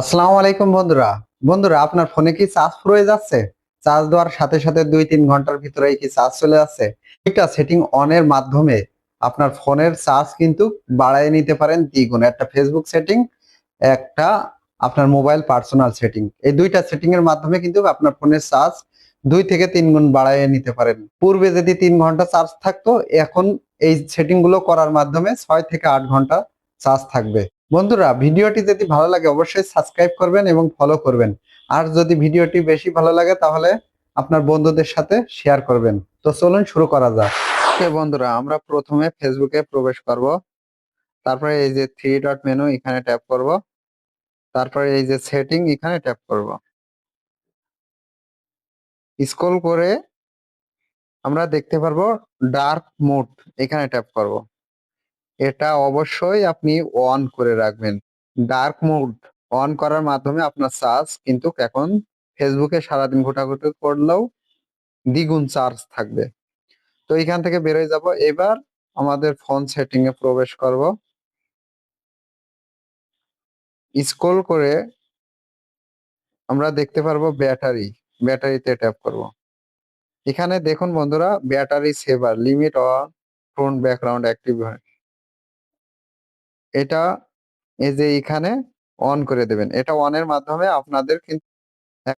আসসালামু আলাইকুম বন্ধুরা। বন্ধুরা, আপনার ফোনে কি চার্জ ফুরিয়ে যাচ্ছে? চার্জ দেওয়ার সাথে সাথে দুই তিন ঘণ্টার ভিতরেই কি চার্জ চলে যাচ্ছে? এটা সেটিং অনের মাধ্যমে আপনার ফোনের চার্জ কিন্তু বাড়ায় নিতে পারেন দ্বিগুণ। একটা ফেসবুক সেটিং, একটা আপনার মোবাইল পার্সোনাল সেটিং। এই দুইটা সেটিং এর মাধ্যমে কিন্তু আপনার ফোনের চার্জ দুই থেকে তিন গুণ বাড়ায় নিতে পারেন। পূর্বে যদি তিন ঘণ্টা চার্জ থাকতো, এখন এই সেটিংগুলো করার মাধ্যমে ছয় থেকে আট ঘণ্টা চার্জ থাকবে। বন্ধুরা, ভিডিওটি যদি ভালো লাগে অবশ্যই সাবস্ক্রাইব করবেন এবং ফলো করবেন। আর যদি ভিডিওটি বেশি ভালো লাগে তাহলে আপনার বন্ধুদের সাথে শেয়ার করবেন। তো চলুন শুরু করা যাক। ওকে বন্ধুরা, আমরা প্রথমে ফেসবুকে প্রবেশ করব। তারপরে এই যে থ্রি ডট মেনু এখানে ট্যাপ করব। তারপরে এই যে সেটিং এখানে ট্যাপ করব। স্ক্রল করে আমরা দেখতে পারব ডার্ক মোড এখানে ট্যাপ করব। এটা অবশ্যই আপনি অন করে রাখবেন। ডার্ক মোড অন করার মাধ্যমে আপনার চার্জ কিন্তু এখন ফেসবুকে সারাদিন ঘোটাঘুটি করলেও দ্বিগুণ চার্জ থাকবে। তো এখান থেকে বেরোয় যাব। এবার আমাদের ফোন সেটিং এ প্রবেশ করব। স্ক্রল করে আমরা দেখতে পারব ব্যাটারি ব্যাটারিতে ট্যাপ করব। এখানে দেখুন বন্ধুরা battery saver limit on front background active হয়। এটা এই যে এখানে অন করে দেবেন। এটা অনের মাধ্যমে আপনাদের কিন্তু